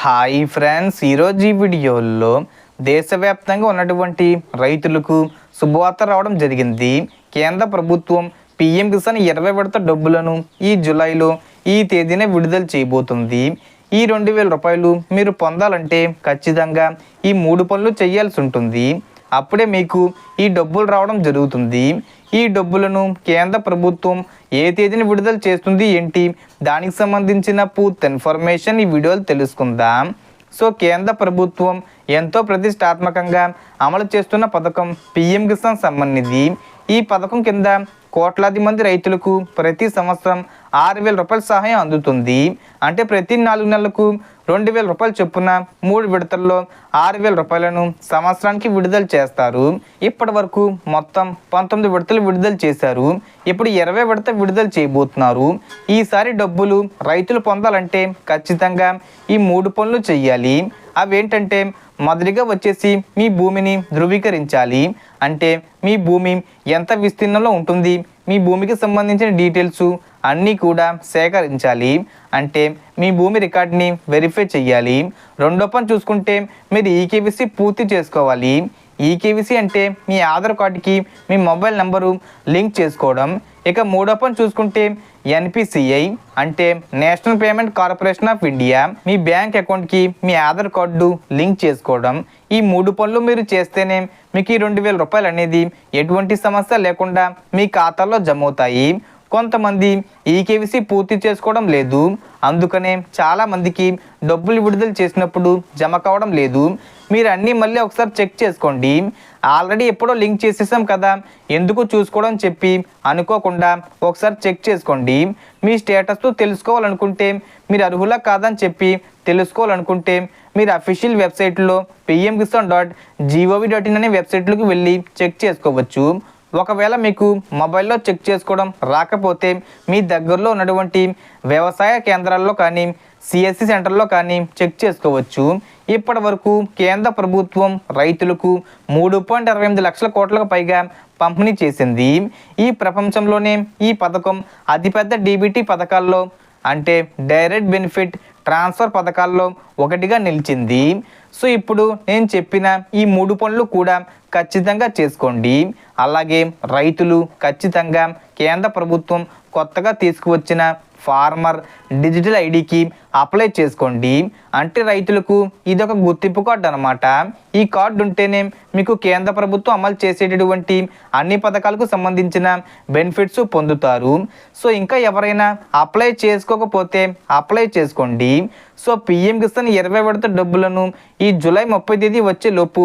Hi friends ఈరోజు ఈ వీడియోలో దేశవ్యాప్తంగా ఉన్నటువంటి రైతులకు శుభవార్త రావడం జరిగింది. కేంద్ర ప్రభుత్వం పిఎం కిసాన్ ఇరవై విడత డబ్బులను ఈ జూలైలో ఈ తేదీన విడుదల చేయబోతుంది. ఈ రెండు వేల రూపాయలు మీరు పొందాలంటే ఖచ్చితంగా ఈ మూడు పనులు చేయాల్సి ఉంటుంది. అప్పుడే మీకు ఈ డబ్బులు రావడం జరుగుతుంది. ఈ డబ్బులను కేంద్ర ప్రభుత్వం ఏ తేదీని విడుదల చేస్తుంది ఏంటి? దానికి సంబంధించిన పూర్తి ఇన్ఫర్మేషన్ ఈ వీడియోలో తెలుసుకుందాం. సో కేంద్ర ప్రభుత్వం ఎంతో ప్రతిష్టాత్మకంగా అమలు చేస్తున్న పథకం పిఎం కిసాన్ సమ్మాన్ ఈ పథకం కింద కోట్లాది మంది రైతులకు ప్రతి సంవత్సరం ఆరు వేల రూపాయల సహాయం అందుతుంది. అంటే ప్రతి నాలుగు నెలలకు రెండు వేల రూపాయలు చొప్పున మూడు విడతల్లో ఆరు వేల రూపాయలను సంవత్సరానికి విడుదల చేస్తారు. ఇప్పటి వరకు మొత్తం పంతొమ్మిది విడతలు విడుదల చేశారు. ఇప్పుడు ఇరవై విడత విడుదల చేయబోతున్నారు. ఈసారి డబ్బులు రైతులు పొందాలంటే ఖచ్చితంగా ఈ మూడు పనులు చేయాలి అవేంటంటే మొదటిగా వచ్చేసి మీ భూమిని ధృవీకరించాలి. అంటే మీ భూమి ఎంత విస్తీర్ణంలో ఉంటుంది మీ భూమికి సంబంధించిన డీటెయిల్స్ అన్నీ కూడా సేకరించాలి అంటే మీ భూమి రికార్డ్ని వెరిఫై చేయాలి రెండో పని చూసుకుంటే మీరు ఈకేవీసీ పూర్తి చేసుకోవాలి. ఈకేవీసీ అంటే మీ ఆధార్ కార్డుకి మీ మొబైల్ నంబరు లింక్ చేసుకోవడం. ఇక మూడో పని చూసుకుంటే ఎన్పిసిఐ అంటే national payment corporation of India me bank అకౌంట్కి మీ ఆధార్ కార్డు లింక్ చేసుకోవడం. ఈ మూడు పనులు మీరు చేస్తేనే మీకు ఈ రెండు వేల రూపాయలు అనేది ఎటువంటి సమస్య లేకుండా మీ ఖాతాలో జమ అవుతాయి కొంతమంది ఈకేవీసీ పూర్తి చేసుకోవడం లేదు. అందుకనే చాలామందికి డబ్బులు విడుదల చేసినప్పుడు జమ కావడం లేదు. మీరు అన్నీ మళ్ళీ ఒకసారి చెక్ చేసుకోండి. ఆల్రెడీ ఎప్పుడో లింక్ చేసేసాం కదా. ఎందుకు చూసుకోవడం చెప్పి అనుకోకుండా ఒకసారి చెక్ చేసుకోండి. మీ స్టేటస్తో తెలుసుకోవాలనుకుంటే మీరు అర్హులా కాదని చెప్పి తెలుసుకోవాలనుకుంటే మీరు అఫీషియల్ వెబ్సైట్లో PM Kisan dot gov dot in అనే వెబ్సైట్లోకి వెళ్ళి చెక్ చేసుకోవచ్చు. ఒకవేళ మీకు మొబైల్లో చెక్ చేసుకోవడం రాకపోతే మీ దగ్గరలో ఉన్నటువంటి వ్యవసాయ కేంద్రాల్లో కానీ సిఎస్సి సెంటర్లో కానీ చెక్ చేసుకోవచ్చు. ఇప్పటి వరకు కేంద్ర ప్రభుత్వం రైతులకు మూడు పాయింట్ అరవై ఎనిమిది లక్షల కోట్లకు పైగా పంపిణీ చేసింది. ఈ ప్రపంచంలోనే ఈ పథకం అతిపెద్ద డీబీటీ పథకాల్లో అంటే డైరెక్ట్ బెనిఫిట్ ట్రాన్స్ఫర్ పథకాల్లో ఒకటిగా నిలిచింది. సో ఇప్పుడు నేను చెప్పిన ఈ మూడు పనులు కూడా ఖచ్చితంగా చేసుకోండి. అలాగే రైతులు ఖచ్చితంగా కేంద్ర ప్రభుత్వం కొత్తగా తీసుకువచ్చిన ఫార్మర్ డిజిటల్ ఐడికి అప్లై చేసుకోండి. అంటే రైతులకు ఇది ఒక గుర్తింపు కార్డు అనమాట ఈ కార్డు ఉంటేనే మీకు కేంద్ర ప్రభుత్వం అమలు చేసేటటువంటి అన్ని పథకాలకు సంబంధించిన బెనిఫిట్స్ పొందుతారు. సో ఇంకా ఎవరైనా అప్లై చేసుకోకపోతే అప్లై చేసుకోండి. సో పిఎం కిసాన్ ఇరవై విడత డబ్బులను ఈ జూలై ముప్పై తేదీ వచ్చే లోపు